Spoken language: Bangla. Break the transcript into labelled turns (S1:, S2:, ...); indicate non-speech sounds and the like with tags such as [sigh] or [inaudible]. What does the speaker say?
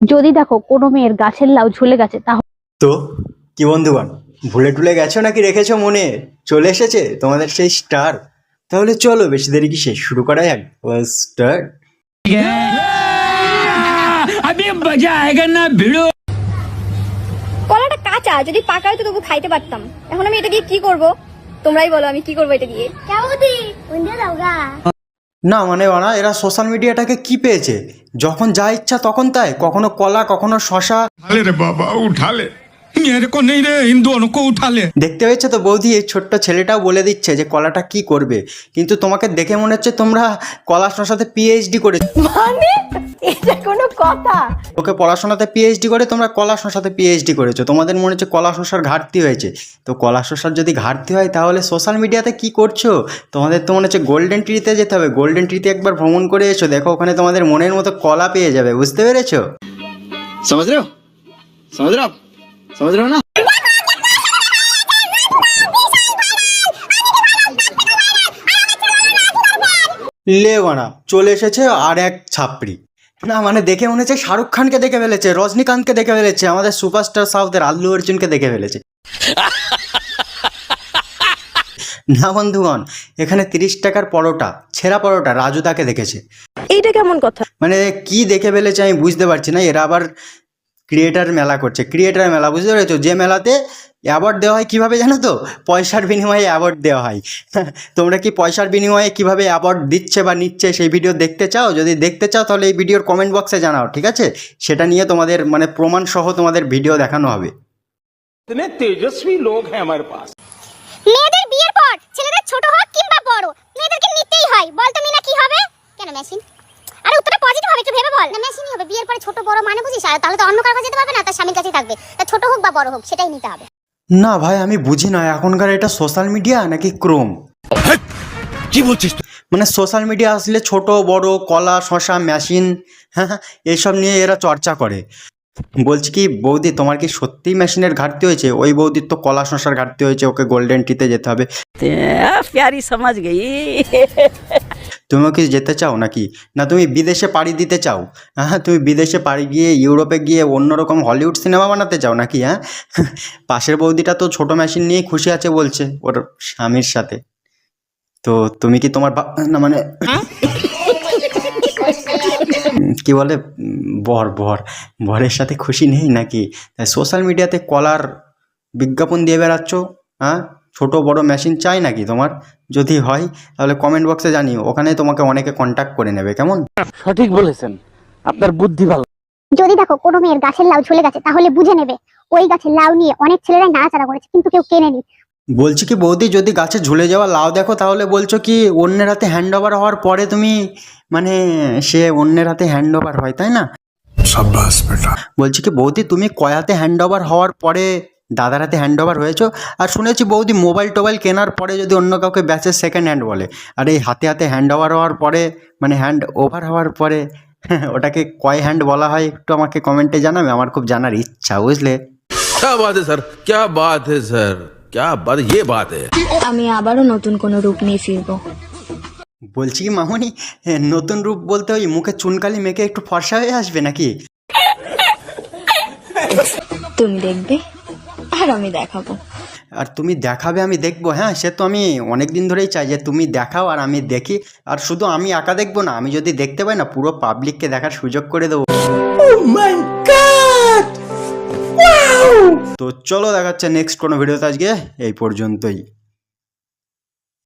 S1: যদি দেখো কোনো মেয়ের গাছের লাউ ঝুলে গেছে তাহলে
S2: তো কি বন্ধুগণ ভুলে টুলে গেছো নাকি রেখেছো মনে? চলে এসেছে তোমাদের সেই স্টার তাহলে চলো বেশি দেরি কি শেষ শুরু করা যাক। স্টার্ট
S3: কলাটা কাঁচা যদি পাকা হতো তবু খাইতে পারতাম। এখন আমি এটা দিয়ে কি করব? তোমরাই বলো আমি কি করব এটা দিয়ে।
S2: না মানে ওরা, এরা সোশ্যাল মিডিয়াটাকে কি পেয়েছে? যখন যা ইচ্ছা তখন তাই, কখনো কলা, কখনো শশা।
S4: উঠালে বাবা, উঠালে। মেয়ের নেই রে হিন্দু অনুকো উঠালে
S2: দেখতে পেয়েছ তো বৌদি এই ছোট্ট ছেলেটাও বলে দিচ্ছে যে কলাটা কি করবে। কিন্তু তোমাকে দেখে মনে হচ্ছে তোমরা কলা সাথে পিএইচডি করে ওকে পড়াশোনাতে পিএইচডি করে তোমরা কলা সাথে পিএইচডি করেছ। তোমাদের মনে হচ্ছে কলা শশার ঘাটতি হয়েছে। তো কলা শশার যদি ঘাটতি হয় তাহলে সোশ্যাল মিডিয়াতে কি করছ? তোমাদের তো মনে হচ্ছে গোল্ডেন ট্রিতে যেতে হবে। গোল্ডেন ট্রিতে একবার ভ্রমণ করে এসো। দেখো ওখানে তোমাদের মনের মতো কলা পেয়ে যাবে। বুঝতে পেরেছ?
S5: সমাজ রে সমাজ समझ रहे हो आप समझ रहे हो ना
S2: লেওয়ানা চলে এসেছে আর এক ছাপড়ি না মানে দেখে মনে হচ্ছে শাহরুখ খানকে দেখে ফেলেছে রজনীকান্তকে দেখে ফেলেছে আমাদের সুপারস্টার সাউথের আল্লু অর্জুনকে দেখে ফেলেছে না বন্ধুগণ এখানে তিরিশ টাকার পরোটা ছেঁড়া পরোটা রাজুদাকে দেখেছে
S1: এইটা কেমন কথা
S2: মানে কি দেখে ফেলেছে আমি বুঝতে পারছি না এরা আবার ক্রিয়েটার মেলা করছে। ক্রিয়েটার মেলা, বুঝতে পেরেছ? যে মেলাতে অ্যাওয়ার্ড দেওয়া হয় কীভাবে জানো তো? পয়সার বিনিময়ে অ্যাওয়ার্ড দেওয়া হয়। [laughs] তোমরা কি পয়সার বিনিময়ে কীভাবে অ্যাওয়ার্ড দিচ্ছে বা নিচ্ছে সেই ভিডিও দেখতে চাও? যদি দেখতে চাও, তাহলে এই ভিডিওর কমেন্ট বক্সে জানাও, ঠিক আছে? সেটা নিয়ে তোমাদের মানে প্রমাণ সহ তোমাদের ভিডিও দেখানো হবে।
S3: তেজস্বী লোক হ্যাঁ আমার পাশ তাহলে তো অন্য কারও যেতে পারবে না? তার স্বামীর কাছেই থাকবে। তা ছোট হোক বা বড় হোক সেটাই নিতে হবে।
S2: না ভাই আমি বুঝি না এখনকার এটা সোশ্যাল মিডিয়া নাকি ক্রোম
S4: কি বলছিস
S2: মানে সোশ্যাল মিডিয়া আসলে ছোট বড় কলা শশা মেশিন হ্যাঁ, হ্যাঁ এইসব নিয়ে এরা চর্চা করে। বলছি কি বৌদি তোমার কি সত্যিই মেশিনের ঘাটতি হয়েছে? ওই বৌদির তো কলা শশার ঘাটতি হয়েছে ওকে গোল্ডেন টিতে যেতে হবে।
S6: প্যারি সমাজ গেই।
S2: তুমিও কি যেতে চাও নাকি? না, তুমি বিদেশে পাড়ি দিতে চাও? হ্যাঁ তুমি বিদেশে পাড়ি গিয়ে ইউরোপে গিয়ে অন্যরকম হলিউড সিনেমা বানাতে চাও নাকি হ্যাঁ? [laughs] পাশের বৌদিটা তো ছোট মেশিন নিয়েই খুশি আছে বলছে ওর স্বামীর সাথে। তো তুমি কি তোমার না মানে [laughs] কি বলে? বর বর, বরের সাথে খুশি নেই নাকি? সোশ্যাল মিডিয়াতে কলার বিজ্ঞাপন দিয়ে বেড়াচ্ছ হ্যাঁ? ছোট বড় মেশিন চাই নাকি তোমার? যদি হয় তাহলে কমেন্ট বক্সে জানিও। ওখানে তোমাকে অনেকে কন্ট্যাক্ট করে নেবে কেমন?
S6: সঠিক বলেছেন। আপনার বুদ্ধি ভালো।
S3: যদি দেখো কোন মেয়ের গাছের লাউ ঝুলে গেছে তাহলে বুঝে নেবে ওই গাছের লাউ নিয়ে অনেক ছেলেরাই নাড়াচাড়া করেছে কিন্তু কেউ কেনেনি
S2: বলছি কি বৌদি যদি গাছে ঝুলে যাওয়া লাউ দেখো তাহলে বলছো কি অন্যের হাতে হ্যান্ড ওভার হওয়ার পরে তুমি মানে সে অন্যের হাতে হ্যান্ড ওভার হয় তাই না? বলছি কি বৌদি তুমি কয়াতে হ্যান্ড ওভার হওয়ার পরে দাদার হাতে হ্যান্ড ওভার হয়েছো। আর শুনেছি বৌদি মোবাইল টোবাইল কেনার পরে যদি অন্য কাউকে ব্যাচের সেকেন্ড হ্যান্ড বলে। আর এই হাতে হাতে হ্যান্ড ওভার হওয়ার পরে মানে হ্যান্ড ওভার হওয়ার পরে [laughs] ওটাকে কয় হ্যান্ড বলা হয় একটু আমাকে কমেন্টে জানাবে? আমার খুব জানার ইচ্ছা বুঝলে?
S7: স্যার ক্যা বাত স্যার ক্যা বাত ইয়ে বাত
S8: আমি আবারও নতুন কোনো রূপ নিয়ে ফিরবো।
S2: বলছি কি মামনি নতুন রূপ বলতে ওই মুখে চুনকালি মেখে একটু ফর্সা হয়ে আসবে নাকি?
S8: তুমি দেখবে? আর আমি দেখাবো।
S2: আর তুমি দেখাবে আমি দেখব। হ্যাঁ সে তো আমি অনেক দিন ধরেই চাই যে তুমি দেখাও আর আমি দেখি। আর শুধু আমি একা দেখব না আমি যদি দেখতে পাই না পুরো পাবলিককে দেখার সুযোগ করে দেবো। তো চলো দেখাচ্ছে নেক্সট কোনো ভিডিওতে আজকে এই পর্যন্তই।